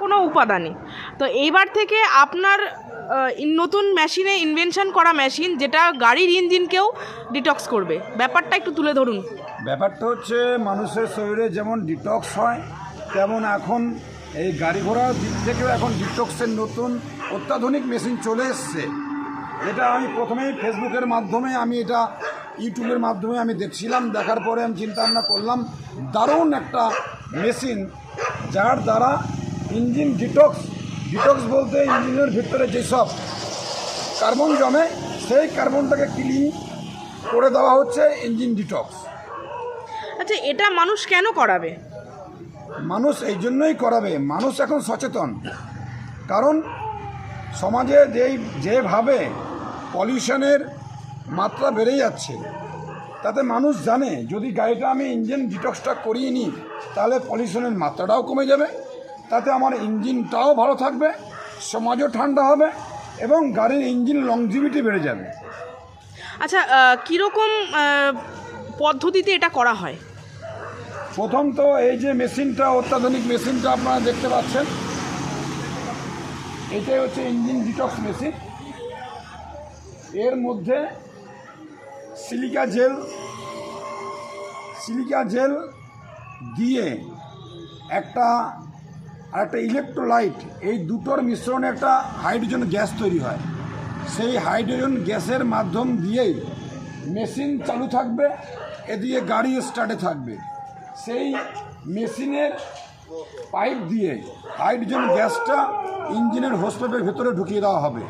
কোনো উপাদানে তো এইবার থেকে আপনার নতুন মেশিনে ইনভেনশন করা মেশিন যেটা গাড়ির ইঞ্জিনকেও ডিটক্স করবে। ব্যাপারটা একটু তুলে ধরুন। ব্যাপারটা হচ্ছে, মানুষের শরীরে যেমন ডিটক্স হয়, তেমন এখন এই গাড়ি ঘোড়ার দিক থেকেও এখন ডিটক্সের নতুন অত্যাধুনিক মেশিন চলে এসছে। এটা আমি প্রথমেই ফেসবুকের মাধ্যমে আমি এটা ইউটিউবের মাধ্যমে আমি দেখছিলাম, দেখার পরে আমি চিন্তা ভাবনা করলাম, দারুণ একটা মেশিন যার দ্বারা ইঞ্জিন ডিটক্স ডিটক্স বলতে ইঞ্জিনের ভিতরে যেসব কার্বন জমে, সেই কার্বনটাকে ক্লিন করে দেওয়া হচ্ছে ইঞ্জিন ডিটক্স। আচ্ছা এটা মানুষ কেন করাবে? মানুষ এই জন্যই করাবে, মানুষ এখন সচেতন। কারণ সমাজে যেই, যেভাবে পলিউশনের মাত্রা বেড়ে যাচ্ছে, তাতে মানুষ জানে, যদি গাড়িটা আমি ইঞ্জিন ডিটক্সটা করিয়ে নিই, তাহলে পলিউশনের মাত্রাটাও কমে যাবে, তাতে আমার ইঞ্জিনটাও ভালো থাকবে, সমাজও ঠান্ডা হবে, এবং গাড়ির ইঞ্জিন লংজিভিটি বেড়ে যাবে। আচ্ছা কীরকম পদ্ধতিতে এটা করা হয়? প্রথম তো এই যে মেশিনটা, অত্যাধুনিক মেশিনটা আপনারা দেখতে পাচ্ছেন। এটাই হচ্ছে ইঞ্জিন ডিটক্স মেশিন। এর মধ্যে সিলিকা জেল সিলিকা জেল দিয়ে একটা আর একটা ইলেকট্রোলাইট, এই দুটোর মিশ্রণে একটা হাইড্রোজেন গ্যাস তৈরি হয়। সেই হাইড্রোজেন গ্যাসের মাধ্যম দিয়েই মেশিন চালু থাকবে, এদিকে গাড়ি স্টার্টে থাকবে। সেই মেশিনের পাইপ দিয়ে হাইড্রোজেন গ্যাসটা ইঞ্জিনের হোসপেপের ভেতরে ঢুকিয়ে দেওয়া হবে।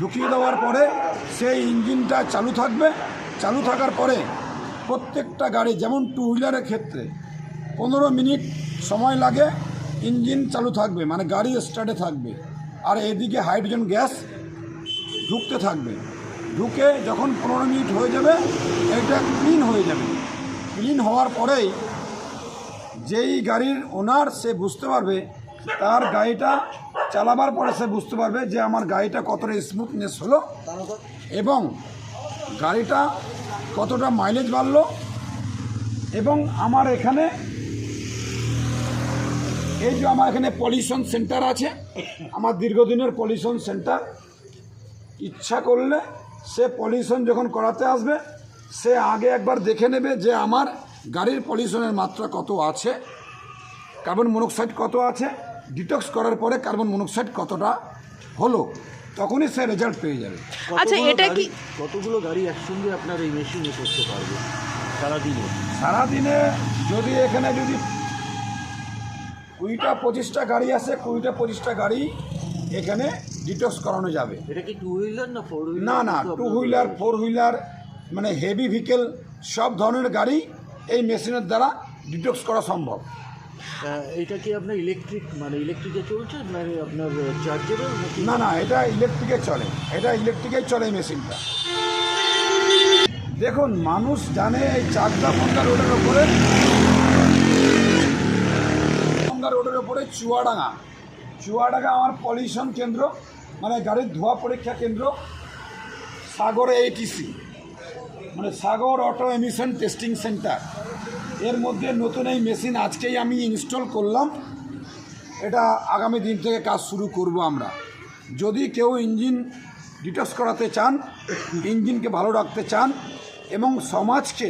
ঢুকিয়ে দেওয়ার পরে সেই ইঞ্জিনটা চালু থাকবে। চালু থাকার পরে প্রত্যেকটা গাড়ি যেমন টু হুইলারের ক্ষেত্রে পনেরো মিনিট সময় লাগে, ইঞ্জিন চালু থাকবে মানে গাড়ি স্টার্টে থাকবে। আর এদিকে হাইড্রোজেন গ্যাস ঢুকতে থাকবে। ঢুকে যখন পনেরো মিনিট হয়ে যাবে, এটা ক্লিন হয়ে যাবে। ক্লিন হওয়ার পরেই যেই গাড়ির ওনার সে বুঝতে পারবে, তার গাড়িটা চালাবার পরে সে বুঝতে পারবে যে আমার গাড়িটা কতটা স্মুথনেস হলো এবং গাড়িটা কতটা মাইলেজ বাড়লো এবং আমার এখানে এই যে আমার এখানে পলিউশন সেন্টার আছে, আমার দীর্ঘদিনের পলিউশন সেন্টার ইচ্ছা করলে সে পলিউশন যখন করাতে আসবে সে আগে একবার দেখে নেবে যে আমার গাড়ির পলিউশনের মাত্রা কত আছে কার্বন মনোক্সাইড কত আছে ডিটক্স করার পরে কার্বন মনোক্সাইড কতটা হলো তখনই সে রেজাল্ট পেয়ে যাবে। আচ্ছা এটা কি গাড়ি- কতগুলো গাড়ি একসঙ্গে আপনার এই মেশিনে করতে পারবে? সারাদিনে? সারাদিনে যদি এখানে যদি কুড়িটা পঁচিশটা গাড়ি আসে কুড়িটা পঁচিশটা গাড়ি এখানে ডিটক্স করানো যাবে। এটা কি টু হুইলার না ফোর হুইলার না না টু হুইলার ফোর হুইলার মানে হেভি ভেহিকেল সব ধরনের গাড়ি এই মেশিনের দ্বারা ডিটক্স করা সম্ভব। এটা কি আপনার ইলেকট্রিক মানে ইলেকট্রিকে চলছে মানে আপনার চার্জেবল না না এটা ইলেকট্রিকে চলে। এটা ইলেকট্রিকে চলে এই মেশিনটা দেখুন মানুষ জানে এই চাকদা ফন্দা রোডের ওপরে ফন্দা রোডের ওপরে চুয়াডাঙ্গা। চুয়াডাঙ্গা আমার পলিউশন কেন্দ্র মানে গাড়ির ধোয়া পরীক্ষা কেন্দ্র সাগরে এইটিসি মানে Sagar auto emission testing centre. এর মধ্যে নতুন এই মেশিন আজকেই আমি ইনস্টল করলাম। এটা আগামী দিন থেকে কাজ শুরু করব আমরা। যদি কেউ ইঞ্জিন ডিটক্স করাতে চান, ইঞ্জিনকে ভালো রাখতে চান এবং সমাজকে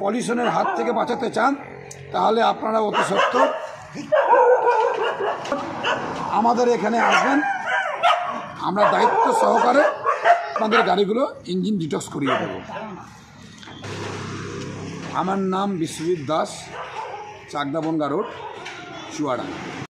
পলিউশনের হাত থেকে বাঁচাতে চান, তাহলে আপনারা অতি সত্য আমাদের এখানে আসবেন। আমরা দায়িত্ব সহকারে আপনাদের গাড়িগুলো ইঞ্জিন ডিটক্স করিয়ে দেবো। আমার নাম বিশ্বজিৎ দাস চাকদাবনগা রোড চুয়াডাঙ্গা।